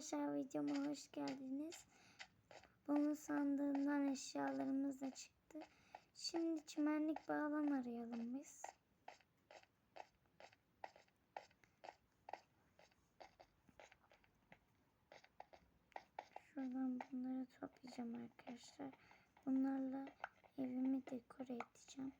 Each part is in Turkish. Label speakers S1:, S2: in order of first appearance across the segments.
S1: Arkadaşlar videoma hoş geldiniz. Bunun sandığından eşyalarımız da çıktı. Şimdi çimenlik alan arayalım biz. Şuradan bunları toplayacağım arkadaşlar. Bunlarla evimi dekore edeceğim.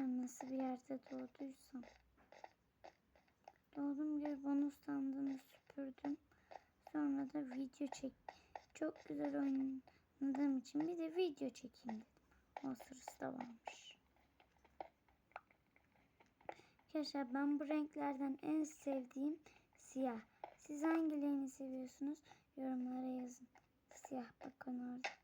S1: Sen nasıl bir yerde doğduysam. Doğdum gibi bonus sandığını süpürdüm. Sonra da video çek. Çok güzel oynadığım için bir de video çekeyim dedim. O sırası da varmış. Arkadaşlar ben bu renklerden en sevdiğim siyah. Siz hangilerini seviyorsunuz? Yorumlara yazın. Siyah bakın orada.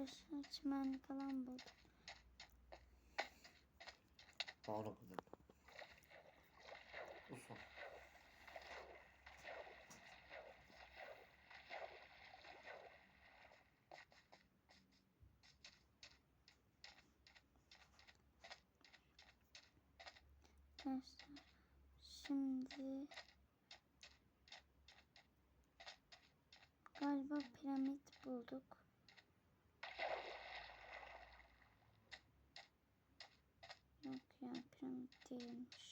S1: Arkadaşlar çimenlik alan buldum.
S2: Bağla kızım. Usun.
S1: Arkadaşlar şimdi galiba piramit bulduk. Yok ya piramit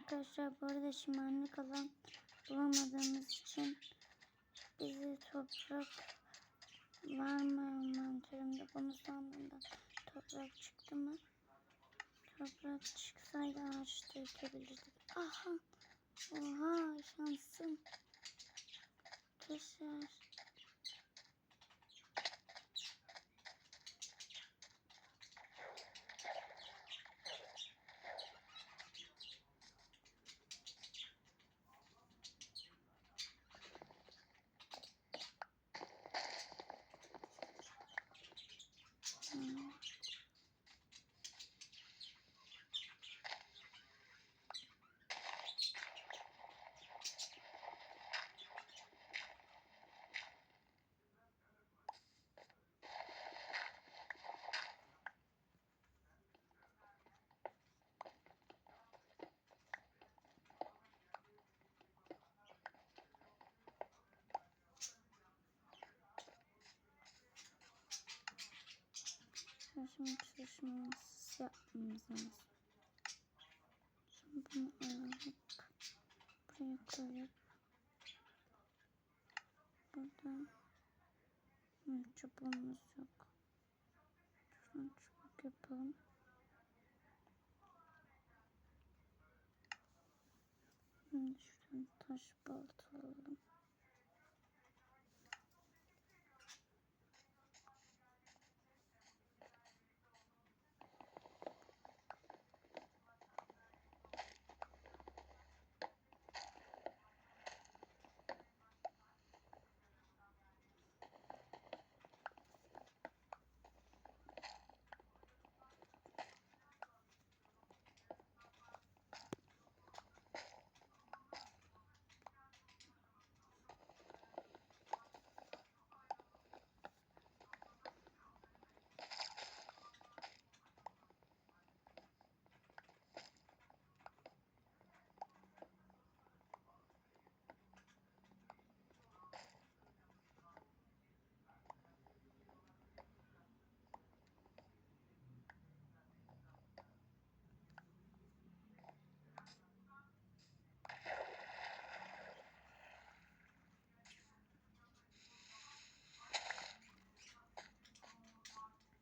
S1: Arkadaşlar bu arada şimenlik alan bulamadığımız için bizi toprak var mı envanterimde bunu sandığımdan toprak çıktı mı? Toprak çıksaydı ağaçta ekebilirdik. Aha! Oha şansım. Arkadaşlar. Şimdi çalışmamız yapmamız lazım. Şimdi bunu alıp buraya koyup burada Hı, çubuğumuz yok. Şuradan çubuk yapalım. Şimdi şuradan taş balta alalım.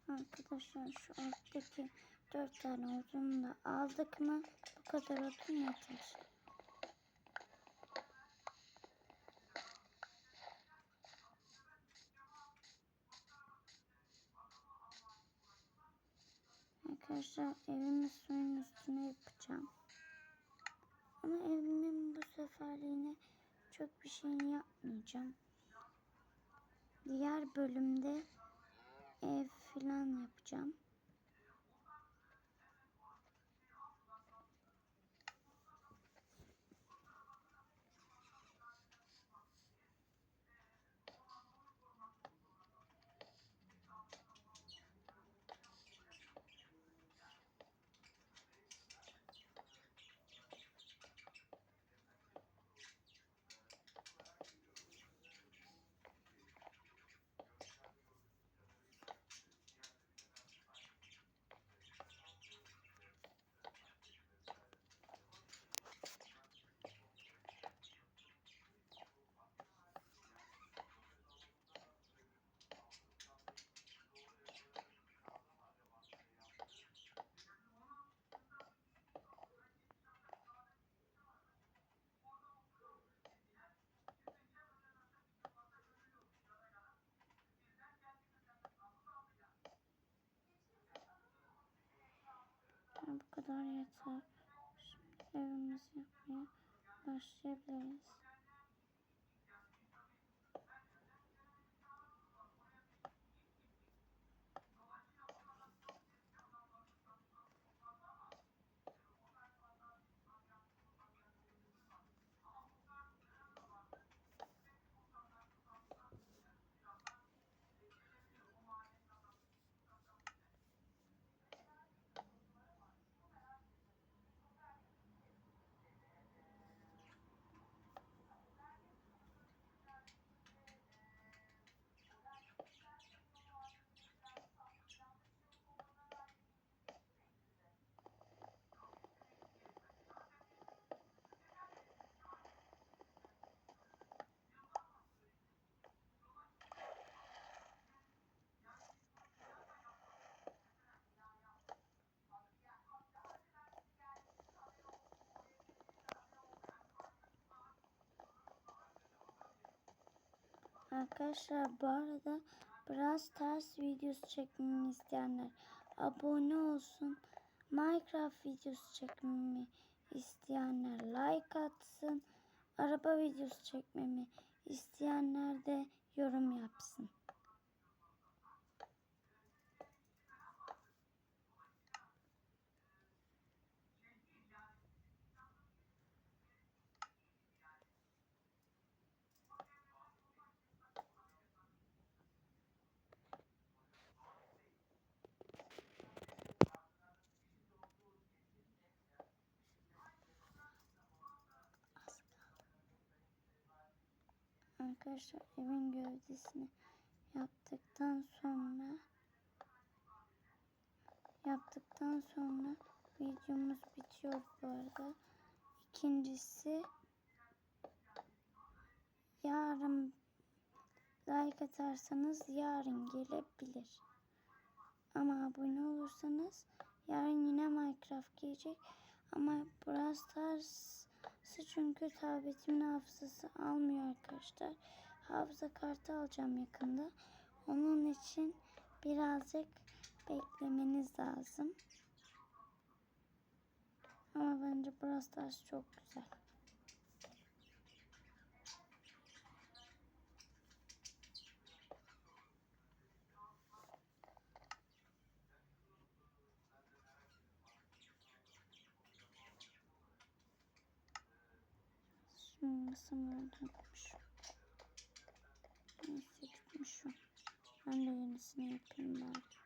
S1: Arkadaşlar şu alttaki dört tane odunu da aldık mı bu kadar odun yeter. Arkadaşlar evimi suyun üstüne yapacağım. Ama evimin bu seferliğine çok bir şeyini yapmayacağım. Diğer bölümde ev filan yapacağım. Bu kadar yeter. Şimdi evimizi yapmaya başlayabiliriz. Arkadaşlar bu arada biraz ters videosu çekmemi isteyenler abone olsun. Minecraft videosu çekmemi isteyenler like atsın. Araba videosu çekmemi isteyenler de yorum yapsın. Arkadaşlar evin gövdesini yaptıktan sonra yaptıktan sonra videomuz bitiyor bu arada. İkincisi yarın like atarsanız yarın gelebilir. Ama abone olursanız yarın yine Minecraft gelecek. Ama Brawl Stars'ı çünkü tabletimin hafızası almıyor arkadaşlar. Hafıza kartı alacağım yakında. Onun için birazcık beklemeniz lazım. Ama bence Stars çok güzel. Sanırım tutmuş. Neyse tutmuşum. Ben de yenisini yapayım bari.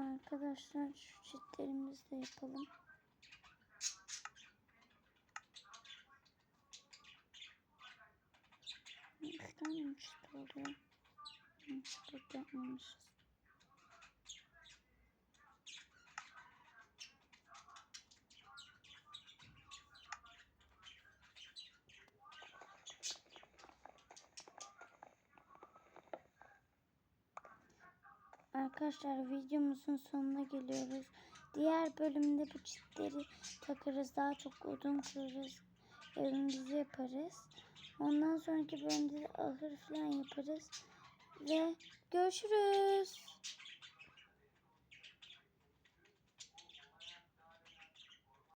S1: Arkadaşlar şu çitlerimizi de yapalım. Üç tane mi çit oluyor? Hiç yapmamışız. Arkadaşlar videomuzun sonuna geliyoruz. Diğer bölümde bu çitleri takarız. Daha çok odun kırarız. Evimizi yaparız. Ondan sonraki bölümde de ahır falan yaparız. Ve görüşürüz.